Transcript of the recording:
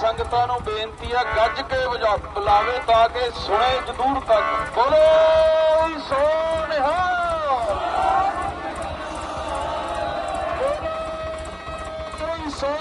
ਸੰਗਤਾਂ ਨੂੰ ਬੇਨਤੀ ਹੈ ਗੱਜ ਕੇ ਵਜਾ, ਬੁਲਾਵੇ ਤਾਂ ਕਿ ਸੁਣੇ ਜਦੂਰ ਤੱਕ। ਬੋਲੋ ਸੋ ਨਿਹਾਲ ਸੋ ਸੋ